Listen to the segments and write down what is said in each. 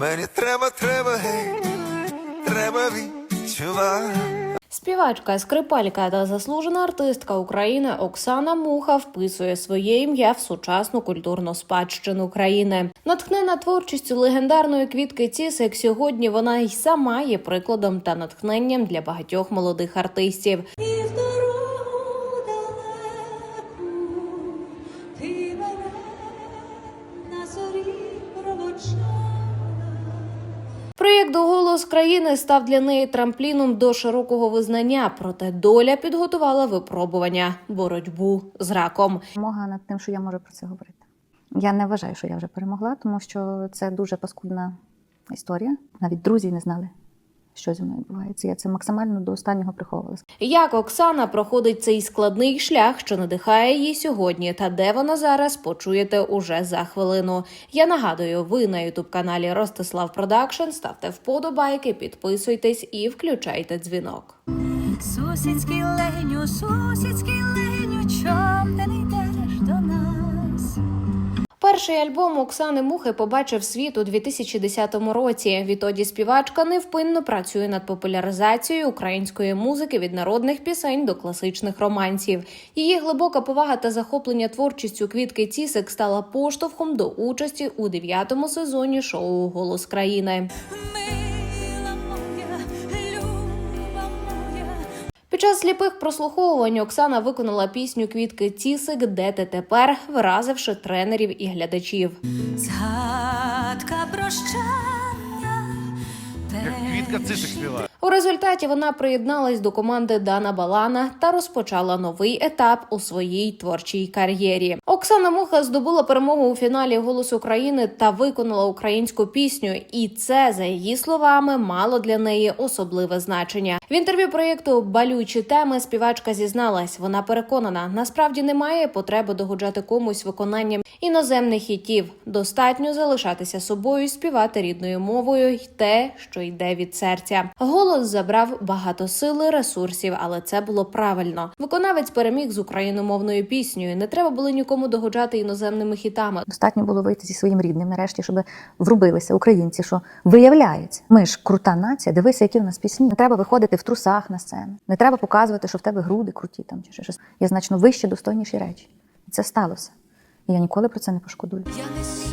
Мені треба, треба, гей, треба відчувати. Співачка, скрипалька та заслужена артистка України Оксана Муха вписує своє ім'я в сучасну культурну спадщину країни. Натхнена творчістю легендарної квітки Цісик, сьогодні вона й сама є прикладом та натхненням для багатьох молодих артистів. Голос країни став для неї трампліном до широкого визнання. Проте доля підготувала випробування боротьбу з раком. Мога над тим, що я можу про це говорити. Я не вважаю, що я вже перемогла, тому що це дуже паскудна історія. Навіть друзі не знали, що зі мною відбувається. Я це максимально до останнього приховувала. Як Оксана проходить цей складний шлях, що надихає її сьогодні, та де вона зараз почуєте уже за хвилину. Я нагадую, ви на ютуб каналі Ростислав Продакшн ставте вподобайки, підписуйтесь і включайте дзвінок. Сусідський леню, сусідський леню, чом ти не йдеш? Перший альбом Оксани Мухи побачив світ у 2010 році. Відтоді співачка невпинно працює над популяризацією української музики від народних пісень до класичних романців. Її глибока повага та захоплення творчістю квітки Цісик стала поштовхом до участі у дев'ятому сезоні шоу Голос країни. Під час сліпих прослуховувань Оксана виконала пісню Квітки Цісик Де ти тепер, вразивши тренерів і глядачів. згадка прощання. Як квітка цисик співає. У результаті вона приєдналась до команди Дана Балана та розпочала новий етап у своїй творчій кар'єрі. Оксана Муха здобула перемогу у фіналі Голос України та виконала українську пісню. І це, за її словами, мало для неї особливе значення. В інтерв'ю проєкту Балючі теми співачка зізналась. Вона переконана, насправді немає потреби догоджати комусь виконанням іноземних хітів. Достатньо залишатися собою, співати рідною мовою й те, що йде від серця. Голос забрав багато сили, ресурсів, але це було правильно. Виконавець переміг з україномовною піснею. Не треба було нікому догоджати іноземними хітами. Достатньо було вийти зі своїм рідним, нарешті, щоб врубилися українці, що виявляється, ми ж крута нація. Дивися, які в нас пісні. Не треба виходити в трусах на сцену. Не треба показувати, що в тебе груди круті там чи щось. Є значно вище, достойніші речі. І це сталося. І я ніколи про це не пошкодую. Я несу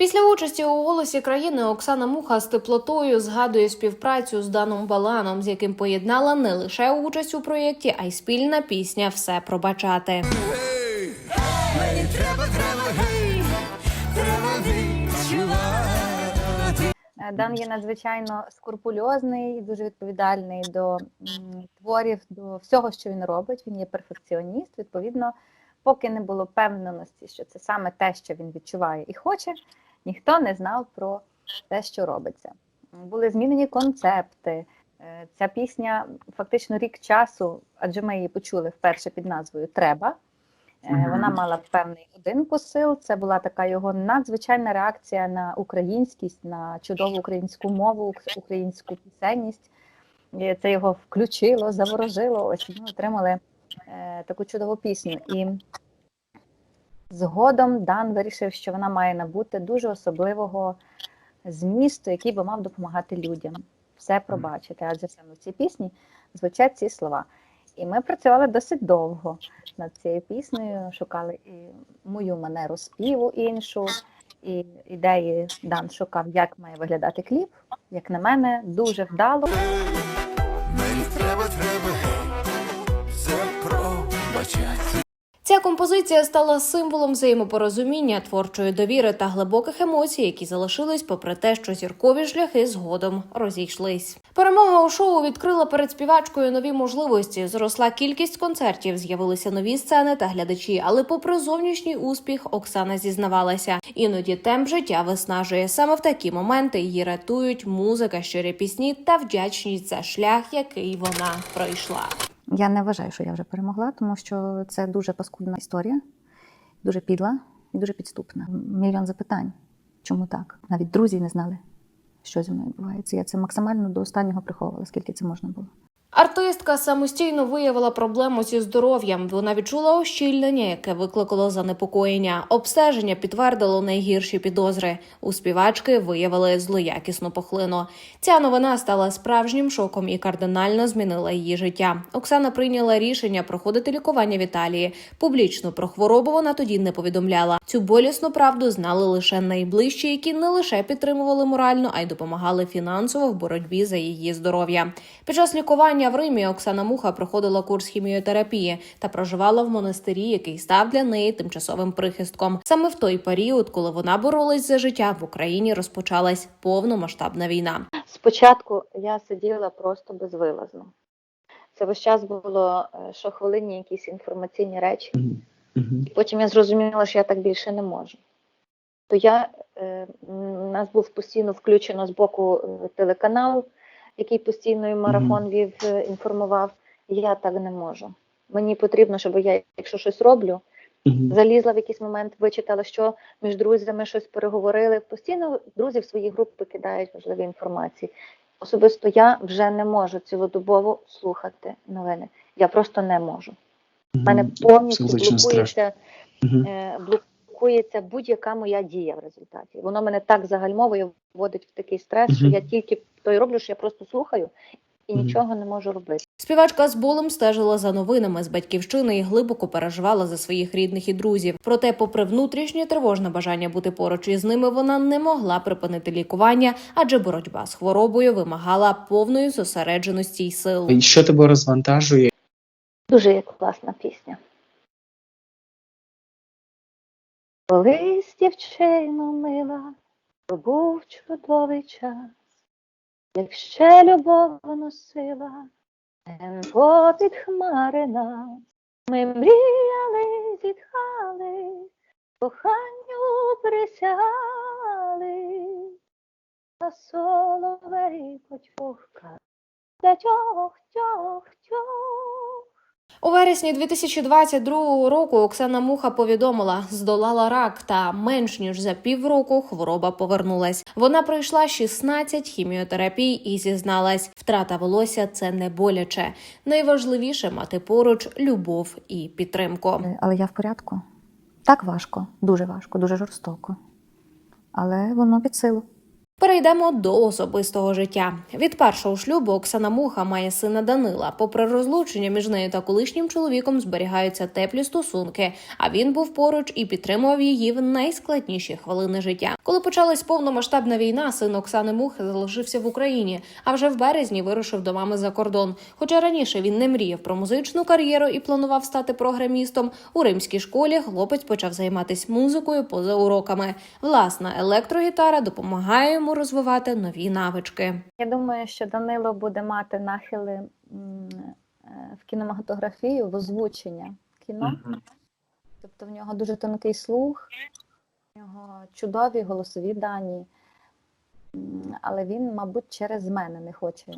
Після участі у голосі країни Оксана Муха з теплотою згадує співпрацю з Даном Баланом, з яким поєднала не лише участь у проєкті, а й спільна пісня Все пробачати. Гей, мені треба, треба, гей, треба відчувати. Дан є надзвичайно скрупульозний, дуже відповідальний до творів, до всього, що він робить. Він є перфекціоніст. Відповідно, поки не було певненості, що це саме те, що він відчуває і хоче, ніхто не знав про те, що робиться. Були змінені концепти. Е, Ця пісня фактично рік часу, адже ми її почули вперше під назвою Треба. Е, Вона мала певний один посил. Це була така його надзвичайна реакція на українськість, на чудову українську мову, українську пісенність. І Це його включило, заворожило. Ось ми отримали е, таку чудову пісню. І згодом Дан вирішив, що вона має набути дуже особливого змісту, який би мав допомагати людям все пробачити. Адже саме в цій пісні звучать ці слова. І ми працювали досить довго над цією піснею, шукали і мою манеру співу іншу, і ідеї Дан шукав, як має виглядати кліп. Як на мене, дуже вдало. Мені треба, треба, все пробачати. Ця композиція стала символом взаємопорозуміння, творчої довіри та глибоких емоцій, які залишились, попри те, що зіркові шляхи згодом розійшлись. Перемога у шоу відкрила перед співачкою нові можливості. Зросла кількість концертів, з'явилися нові сцени та глядачі. Але, попри зовнішній успіх, Оксана зізнавалася, іноді темп життя виснажує. Саме в такі моменти її рятують музика, щирі пісні та вдячність за шлях, який вона пройшла. Я не вважаю, що я вже перемогла, тому що це дуже паскудна історія, дуже підла і дуже підступна. Мільйон запитань. Чому так? Навіть друзі не знали, що зі мною відбувається. Я це максимально до останнього приховувала, скільки це можна було. Артистка самостійно виявила проблему зі здоров'ям. Вона відчула ощільнення, яке викликало занепокоєння. Обстеження підтвердило найгірші підозри. У співачки виявили злоякісну пухлину. Ця новина стала справжнім шоком і кардинально змінила її життя. Оксана прийняла рішення проходити лікування в Італії. Публічно про хворобу вона тоді не повідомляла. Цю болісну правду знали лише найближчі, які не лише підтримували морально, а й допомагали фінансово в боротьбі за її здоров'я. Під час лікування в Римі Оксана Муха проходила курс хіміотерапії та проживала в монастирі, який став для неї тимчасовим прихистком. Саме в той період, коли вона боролась за життя, в Україні розпочалась повномасштабна війна. Спочатку я сиділа просто безвилазно. Це весь час було е, щохвилинні якісь інформаційні речі. Потім я зрозуміла, що я так більше не можу. То я е, у нас був постійно включено з боку е, телеканал, який постійно і марафон вів, е, інформував. Я так не можу. Мені потрібно, щоб я, якщо щось роблю, залізла в якийсь момент, вичитала, що між друзями щось переговорили. Постійно друзі в свої групи кидають важливі інформації. Особисто я вже не можу цілодобово слухати новини. Я просто не можу. У мене повністю блокується, е, блокується будь-яка моя дія в результаті. Воно мене так загальмовує, вводить в такий стрес, що я тільки то й роблю, що я просто слухаю і нічого не можу робити. Співачка з болем стежила за новинами з батьківщини і глибоко переживала за своїх рідних і друзів. Проте, попри внутрішнє тривожне бажання бути поруч із ними, вона не могла припинити лікування, адже боротьба з хворобою вимагала повної зосередженості й сил. Що тебе розвантажує? Дуже є класна пісня. Колись дівчино мила, то був чудовий час, як ще любов носила, темпо під хмари нас. Ми мріяли, зітхали, коханню присягали, а соловей потьохка, та тьох, тьох, тьох. У вересні 2022 року Оксана Муха повідомила, здолала рак, та менш ніж за півроку хвороба повернулась. Вона пройшла 16 хіміотерапій і зізналась, втрата волосся це не боляче. Найважливіше мати поруч любов і підтримку. Але я в порядку. Так важко, дуже важко, дуже жорстоко. Але воно під силу. Перейдемо до особистого життя. Від першого шлюбу Оксана Муха має сина Данила. Попри розлучення між нею та колишнім чоловіком зберігаються теплі стосунки. А він був поруч і підтримував її в найскладніші хвилини життя. Коли почалась повномасштабна війна, син Оксани Мухи залишився в Україні, а вже в березні вирушив до мами за кордон. Хоча раніше він не мріяв про музичну кар'єру і планував стати програмістом. У римській школі хлопець почав займатися музикою поза уроками. Власна електрогітара допомагає йому розвивати нові навички. Я думаю, що Данило буде мати нахили е, в кінематографію, в озвучення кіно. Тобто в нього дуже тонкий слух, в нього чудові голосові дані. Але він, мабуть, через мене не хоче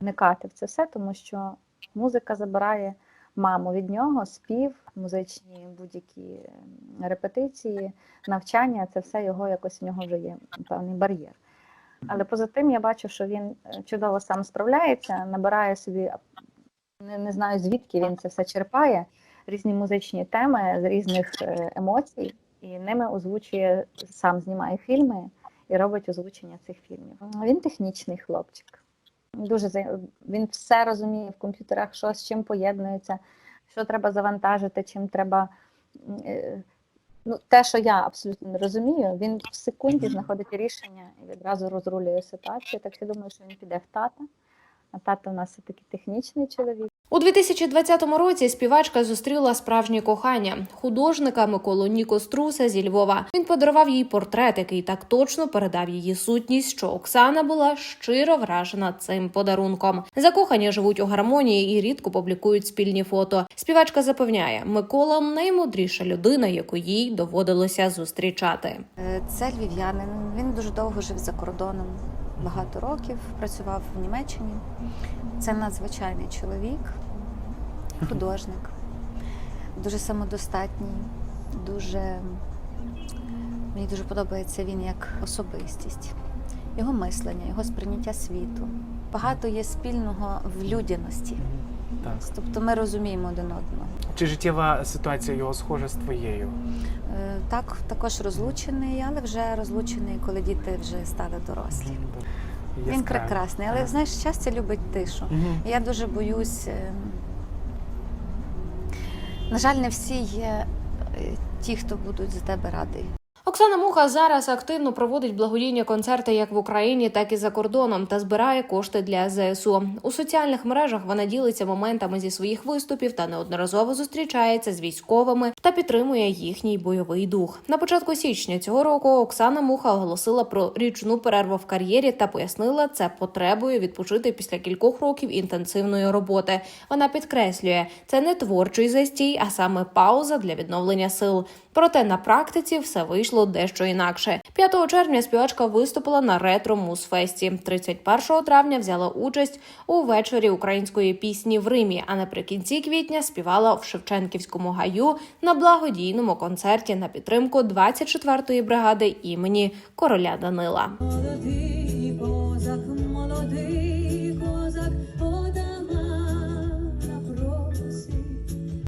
вникати в це все, тому що музика забирає маму від нього, спів, музичні будь-які репетиції, навчання це все його якось в нього вже є певний бар'єр. Але поза тим я бачу, що він е, чудово сам справляється, набирає собі не, не знаю звідки він це все черпає, різні музичні теми з різних е, емоцій, і ними озвучує, сам знімає фільми і робить озвучення цих фільмів. Він технічний хлопчик. Дуже за- він все розуміє в комп'ютерах, що з чим поєднується, що треба завантажити, чим треба. е, Ну, те, що я абсолютно не розумію, він в секунді знаходить рішення і відразу розрулює ситуацію. Так я думаю, що він піде в тата. А тато у нас все таки технічний чоловік. У 2020 році співачка зустріла справжнє кохання художника Миколу Ніко Струса зі Львова. Він подарував їй портрет, який так точно передав її сутність, що Оксана була щиро вражена цим подарунком. Закохані живуть у гармонії і рідко публікують спільні фото. Співачка запевняє, Микола наймудріша людина, яку їй доводилося зустрічати. Е, Це львів'янин. Він дуже довго жив за кордоном, багато років працював в Німеччині. Це надзвичайний чоловік, художник, дуже самодостатній, дуже мені дуже подобається він як особистість, його мислення, його сприйняття світу, багато є спільного в людяності. Так. Тобто ми розуміємо один одного. Чи життєва ситуація його схожа з твоєю? Е, Так, також розлучений, але вже розлучений, коли діти вже стали дорослі. Він прекрасний, але знаєш, щастя любить тишу. Мгм. Я дуже боюсь. На жаль, не всі є е, ті, хто будуть за тебе радий. Оксана Муха зараз активно проводить благодійні концерти як в Україні, так і за кордоном та збирає кошти для ЗСУ. У соціальних мережах вона ділиться моментами зі своїх виступів та неодноразово зустрічається з військовими та підтримує їхній бойовий дух. На початку січня цього року Оксана Муха оголосила про річну перерву в кар'єрі та пояснила це потребою відпочити після кількох років інтенсивної роботи. Вона підкреслює, це не творчий застій, а саме пауза для відновлення сил. Проте на практиці все вийшло дещо інакше. 5 червня співачка виступила на ретро музфесті. 31 травня взяла участь у вечорі української пісні в Римі. А наприкінці квітня співала в Шевченківському гаю на благодійному концерті на підтримку 24-ї бригади імені короля Данила. Молодий позах